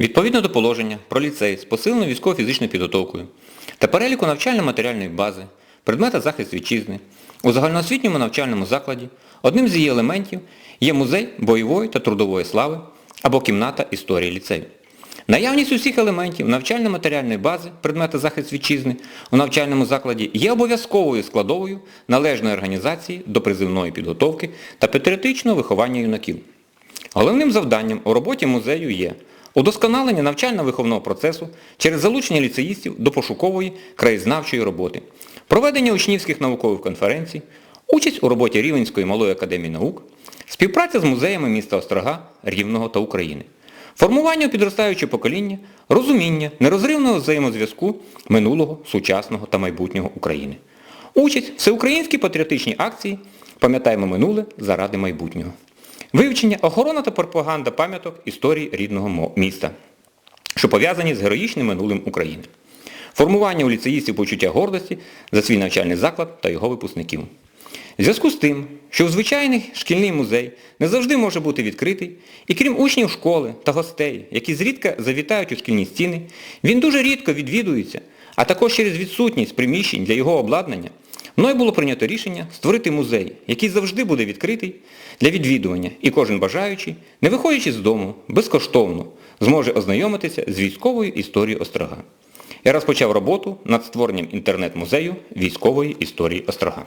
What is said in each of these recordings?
Відповідно до положення про ліцей з посиленою військово-фізичною підготовкою та переліку навчально-матеріальної бази, предмета захист вітчизни, у загальноосвітньому навчальному закладі одним з її елементів є музей бойової та трудової слави або кімната історії ліцею. Наявність усіх елементів навчально-матеріальної бази предмета захист вітчизни у навчальному закладі є обов'язковою складовою належної організації до призивної підготовки та патріотичного виховання юнаків. Головним завданням у роботі музею є удосконалення навчально-виховного процесу через залучення ліцеїстів до пошукової краєзнавчої роботи, проведення учнівських наукових конференцій, участь у роботі Рівенської малої академії наук, співпраця з музеями міста Острога, Рівного та України, формування у підростаючого покоління, розуміння нерозривного взаємозв'язку минулого, сучасного та майбутнього України. Участь всеукраїнській патріотичній акції «Пам'ятаємо минуле заради майбутнього». Вивчення, охорона та пропаганда пам'яток історії рідного міста, що пов'язані з героїчним минулим України. Формування у ліцеїстів почуття гордості за свій навчальний заклад та його випускників. В зв'язку з тим, що в звичайний шкільний музей не завжди може бути відкритий, і крім учнів школи та гостей, які зрідка завітають у шкільні стіни, він дуже рідко відвідується, а також через відсутність приміщень для його обладнання, мною було прийнято рішення створити музей, який завжди буде відкритий для відвідування, і кожен бажаючий, не виходячи з дому, безкоштовно зможе ознайомитися з військовою історією Острога. Я розпочав роботу над створенням інтернет-музею військової історії Острога.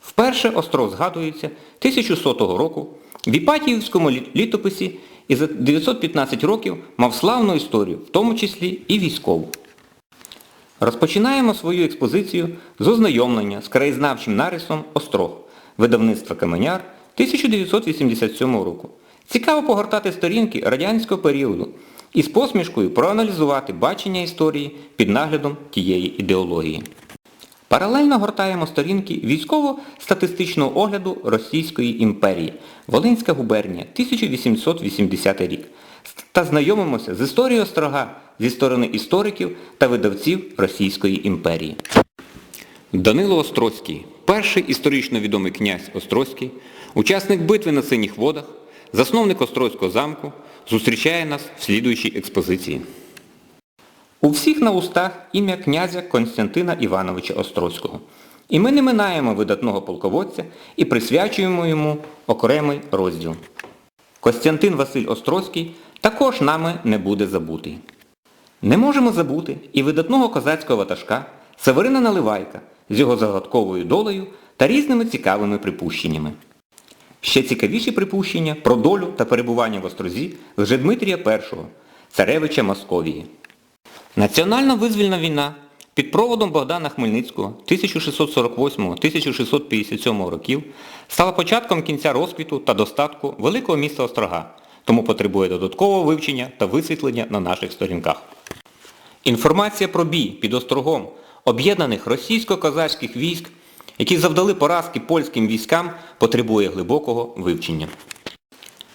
Вперше остров згадується 1100 року в Іпатіївському літописі і за 915 років мав славну історію, в тому числі і військову. Розпочинаємо свою експозицію з ознайомлення з краєзнавчим нарисом «Острог» видавництва Каменяр 1987 року. Цікаво погортати сторінки радянського періоду і з посмішкою проаналізувати бачення історії під наглядом тієї ідеології. Паралельно гортаємо сторінки військово-статистичного огляду Російської імперії, Волинська губернія, 1880 рік, та знайомимося з історією Острога зі сторони істориків та видавців Російської імперії. Данило Острозький, перший історично відомий князь Острозький, учасник битви на Синіх водах, засновник Острозького замку, зустрічає нас в слідуючій експозиції. У всіх на устах ім'я князя Константина Івановича Острозького. І ми не минаємо видатного полководця і присвячуємо йому окремий розділ. Костянтин Василь Острозький також нами не буде забутий. Не можемо забути і видатного козацького ватажка Северина Наливайка з його загадковою долею та різними цікавими припущеннями. Ще цікавіші припущення про долю та перебування в Острозі Лжедмитрія І, царевича Московії. Національно-визвільна війна під проводом Богдана Хмельницького 1648-1657 років стала початком кінця розквіту та достатку великого міста Острога, тому потребує додаткового вивчення та висвітлення на наших сторінках. Інформація про бій під Острогом об'єднаних російсько-козацьких військ, які завдали поразки польським військам, потребує глибокого вивчення.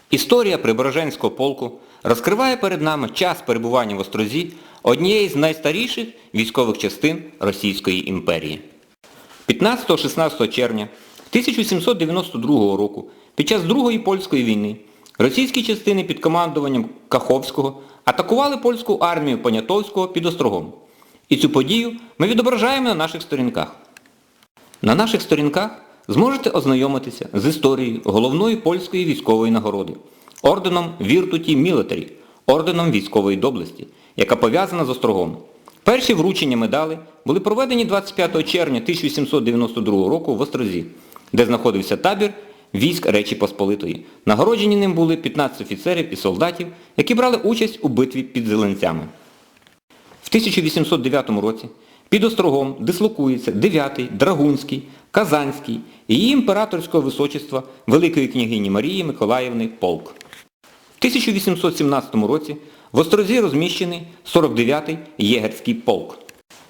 Історія Прибереженського полку розкриває перед нами час перебування в Острозі однієї з найстаріших військових частин Російської імперії. 15-16 червня 1792 року під час Другої польської війни російські частини під командуванням Каховського атакували польську армію Понятовського під Острогом. І цю подію ми відображаємо на наших сторінках. На наших сторінках зможете ознайомитися з історією головної польської військової нагороди орденом Віртуті Мілітарі, орденом військової доблесті, яка пов'язана з Острогом. Перші вручення медалей були проведені 25 червня 1792 року в Острозі, де знаходився табір військ Речі Посполитої. Нагороджені ним були 15 офіцерів і солдатів, які брали участь у битві під Зеленцями. В 1809 році під Острогом дислокується 9-й Драгунський, Казанський і її імператорського височества Великої княгині Марії Миколаївни полк. В 1817 році в Острозі розміщений 49-й Єгерський полк.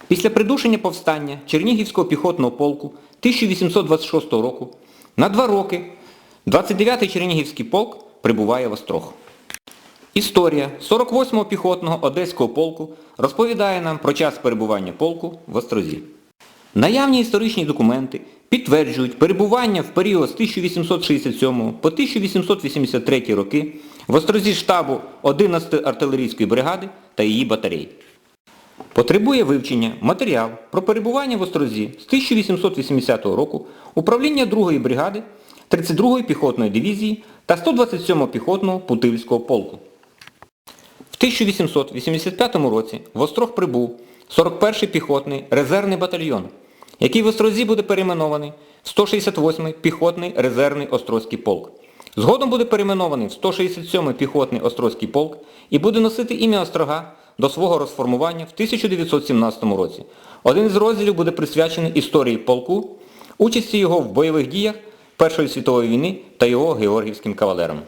Після придушення повстання Чернігівського піхотного полку 1826 року на два роки 29-й Чернігівський полк прибуває в Острог. Історія 48-го піхотного Одеського полку розповідає нам про час перебування полку в Острозі. Наявні історичні документи підтверджують перебування в період з 1867 по 1883 роки В Острозі штабу 11-ї артилерійської бригади та її батарей. Потребує вивчення матеріал про перебування в Острозі з 1880 року управління 2-ї бригади, 32-ї піхотної дивізії та 127-го піхотного Путильського полку. В 1885 році в Острог прибув 41-й піхотний резервний батальйон, який в Острозі буде перейменований в 168-й піхотний резервний Острозький полк. Згодом буде перейменований в 167-й піхотний Острозький полк і буде носити ім'я Острога до свого розформування в 1917 році. Один із розділів буде присвячений історії полку, участі його в бойових діях Першої світової війни та його георгівським кавалерам.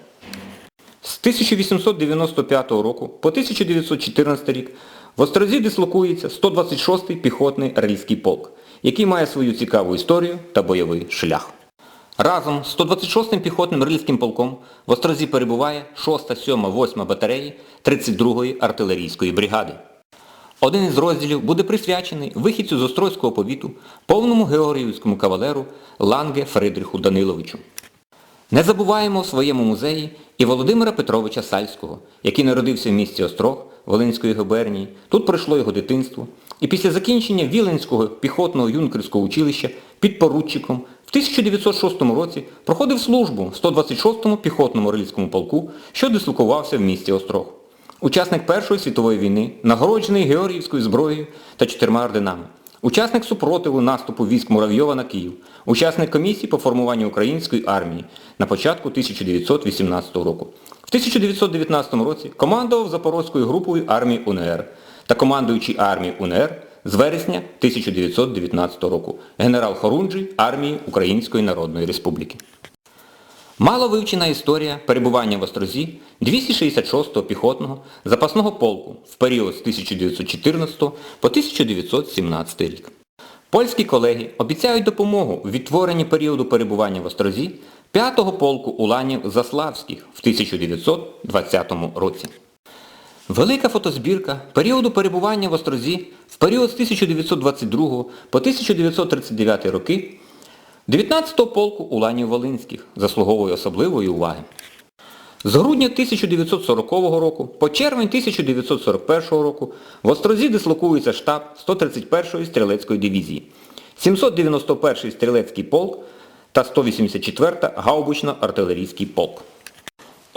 З 1895 року по 1914 рік в Острозі дислокується 126-й піхотний рельський полк, який має свою цікаву історію та бойовий шлях. Разом з 126-м піхотним рильським полком в Острозі перебуває 6, 7, 8 батареї 32-ї артилерійської бригади. Один із розділів буде присвячений вихідцю з Острозького повіту, повному георгіївському кавалеру Ланге Фридриху Даниловичу. Не забуваємо в своєму музеї і Володимира Петровича Сальського, який народився в місті Острог Волинської губернії. Тут пройшло його дитинство. І після закінчення Віленського піхотного юнкерського училища під поручиком в 1906 році проходив службу в 126-му піхотному рильському полку, що дислокувався в місті Острог. Учасник Першої світової війни, нагороджений Георгіївською зброєю та чотирма орденами. Учасник супротиву наступу військ Муравйова на Київ. Учасник комісії по формуванню української армії на початку 1918 року. В 1919 році командував Запорозькою групою армії УНР та командуючий армією УНР з вересня 1919 року. Генерал Хорунжий армії Української Народної Республіки. Мало вивчена історія перебування в Острозі 266-го піхотного запасного полку в період з 1914 по 1917 рік. Польські колеги обіцяють допомогу у відтворенні періоду перебування в Острозі 5-го полку уланів Заславських в 1920 році. Велика фотозбірка періоду перебування в Острозі в період з 1922 по 1939 роки 19-го полку уланів Волинських заслуговує особливої уваги. З грудня 1940 року по червень 1941 року в Острозі дислокується штаб 131-ї стрілецької дивізії, 791-й стрілецький полк та 184-та гаубично-артилерійський полк.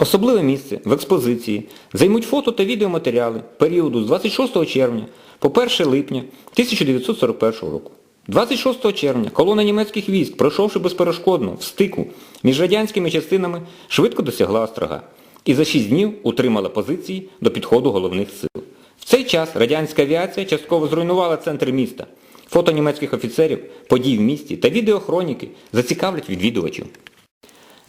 Особливе місце в експозиції займуть фото та відеоматеріали періоду з 26 червня по 1 липня 1941 року. 26 червня колона німецьких військ, пройшовши безперешкодно в стику між радянськими частинами, швидко досягла Острога і за 6 днів утримала позиції до підходу головних сил. В цей час радянська авіація частково зруйнувала центр міста. Фото німецьких офіцерів, подій в місті та відеохроніки зацікавлять відвідувачів.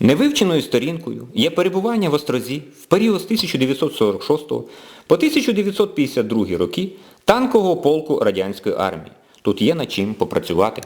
Невивченою сторінкою є перебування в Острозі в період з 1946 по 1952 роки танкового полку радянської армії. Тут є над чим попрацювати.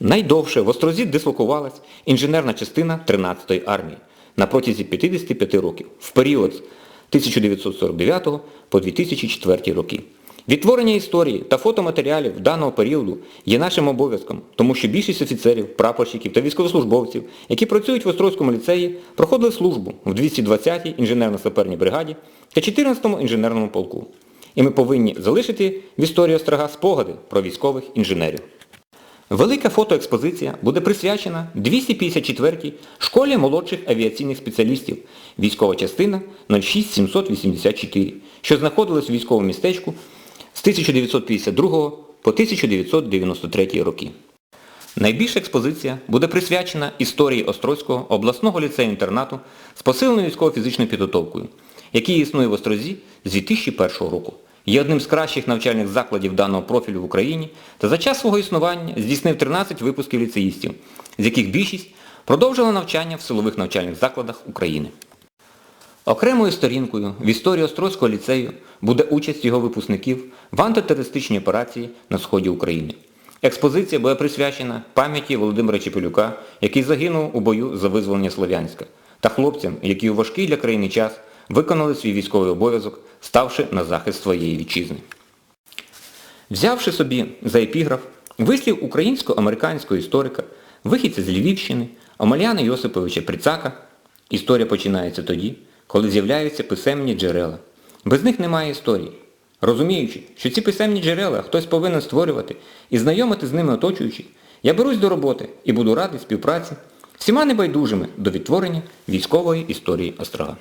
Найдовше в Острозі дислокувалась інженерна частина 13-ї армії на протязі 55 років в період з 1949 по 2004 роки. Відтворення історії та фотоматеріалів даного періоду є нашим обов'язком, тому що більшість офіцерів, прапорщиків та військовослужбовців, які працюють в Острозькому ліцеї, проходили службу в 220-й інженерно-саперній бригаді та 14-му інженерному полку. І ми повинні залишити в історії Острога спогади про військових інженерів. Велика фотоекспозиція буде присвячена 254-й школі молодших авіаційних спеціалістів, військова частина 06784, що знаходилась у військовому містечку з 1952 по 1993 роки. Найбільша експозиція буде присвячена історії Острозького обласного ліцею-інтернату з посиленою військово-фізичною підготовкою, який існує в Острозі з 2001 року. Є одним з кращих навчальних закладів даного профілю в Україні та за час свого існування здійснив 13 випусків ліцеїстів, з яких більшість продовжила навчання в силових навчальних закладах України. Окремою сторінкою в історії Острозького ліцею буде участь його випускників в антитерористичній операції на сході України. Експозиція буде присвячена пам'яті Володимира Чепелюка, який загинув у бою за визволення Слов'янська, та хлопцям, які у важкий для країни час виконали свій військовий обов'язок, ставши на захист своєї вітчизни. Взявши собі за епіграф вислів українсько-американського історика, вихідця з Львівщини, Омеляна Йосиповича Прицака, історія починається тоді, коли з'являються писемні джерела. Без них немає історії. Розуміючи, що ці писемні джерела хтось повинен створювати і знайомити з ними оточуючи, я берусь до роботи і буду радий співпраці всіма небайдужими до відтворення військової історії Острога.